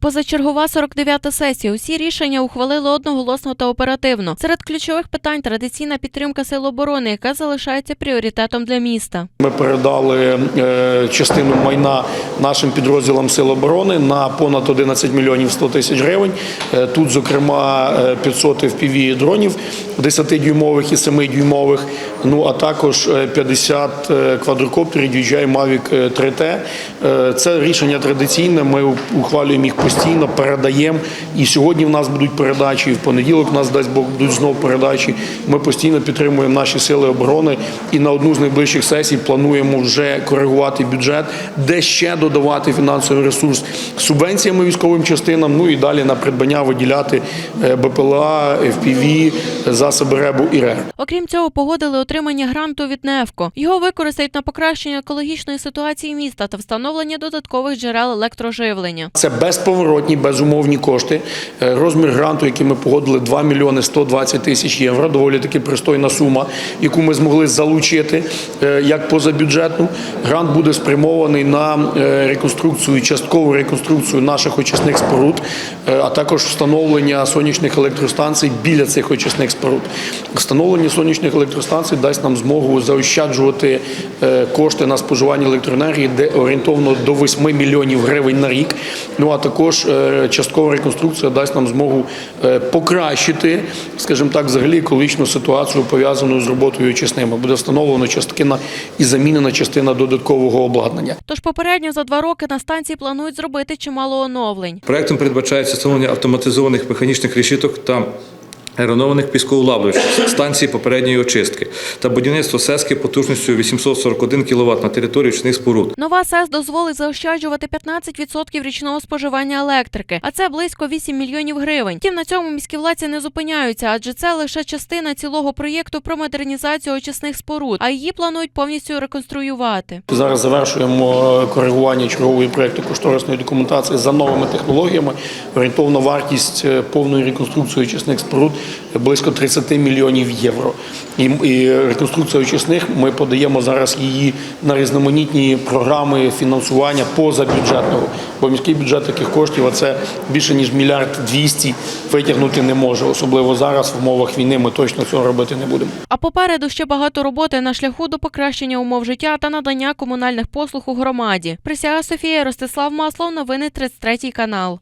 Позачергова 49-та сесія. Усі рішення ухвалили одноголосно та оперативно. Серед ключових питань традиційна підтримка сил оборони, яка залишається пріоритетом для міста. Ми передали е, частину майна нашим підрозділам Сил оборони на понад 11 мільйонів 100 тисяч гривень. Е, Тут, зокрема, е, 500 FPV дронів 10-дюймових і 7-дюймових, ну а також е, 50 е, квадрокоптерів DJI Mavic 3T. Е, Це рішення традиційне. Ми ухвалюємо їх постійно, передаємо. І сьогодні в нас будуть передачі, і в понеділок в нас дасть Бог будуть знов передачі. Ми постійно підтримуємо наші сили оборони і на одну з найближчих сесій плануємо вже коригувати бюджет, де ще додавати фінансовий ресурс субвенціями військовим частинам. Ну і далі на придбання виділяти е, БПЛА, FPV, засоби РЕБу і РЕР. Окрім цього, погодили отримання гранту від НЕФКО. Його використають на покращення екологічної ситуації міста та встановлення додаткових джерел електроживлення. Це безповоротні, безумовні кошти. Е, Розмір гранту, який ми погодили, 2 мільйони 120 тисяч євро. Доволі таки пристойна сума, яку ми змогли залучити е, як позабюджетну. Грант буде спрямований на е, реконструкцію, часткову реконструкцію наших очисних споруд, а також встановлення сонячних електростанцій біля цих очисних споруд. Встановлення сонячних електростанцій дасть нам змогу заощаджувати кошти на споживання електроенергії, де орієнтовно до 8 мільйонів гривень на рік. Ну а також е, часткова реконструкція дасть нам змогу е, покращити, скажімо так, взагалі екологічну ситуацію пов'язану з роботою очисними. Буде встановлено частина і замінена частина додаткового обладнання. Тож попередньо за два роки на станції планують зробити чимало оновлень. Проектом передбачається встановлення автоматизованих механічних решіток та аеронованих пісковлавлювачів станції попередньої очистки та будівництво СЕСКи потужністю 841 кВт на території очисних споруд. Нова СЕС дозволить заощаджувати 15% річного споживання електрики, а це близько 8 мільйонів гривень. Втім, на цьому міські владці не зупиняються, адже це лише частина цілого проєкту про модернізацію очисних споруд, а її планують повністю реконструювати. Зараз завершуємо е, коригування чергової проєкту кошторисної документації за новими технологіями. Орієнтовна вартість е, повної реконструкції очисних споруд близько 30 мільйонів євро. І, і реконструкція очисних ми подаємо зараз її на різноманітні програми фінансування позабюджетного. Бо міський бюджет таких коштів, а це більше ніж мільярд двісті витягнути не може. Особливо зараз в умовах війни ми точно цього робити не будемо. А попереду ще багато роботи на шляху до покращення умов життя та надання комунальних послуг у громаді. Присяга Софія Ростислав Маслов. Новини 33 канал.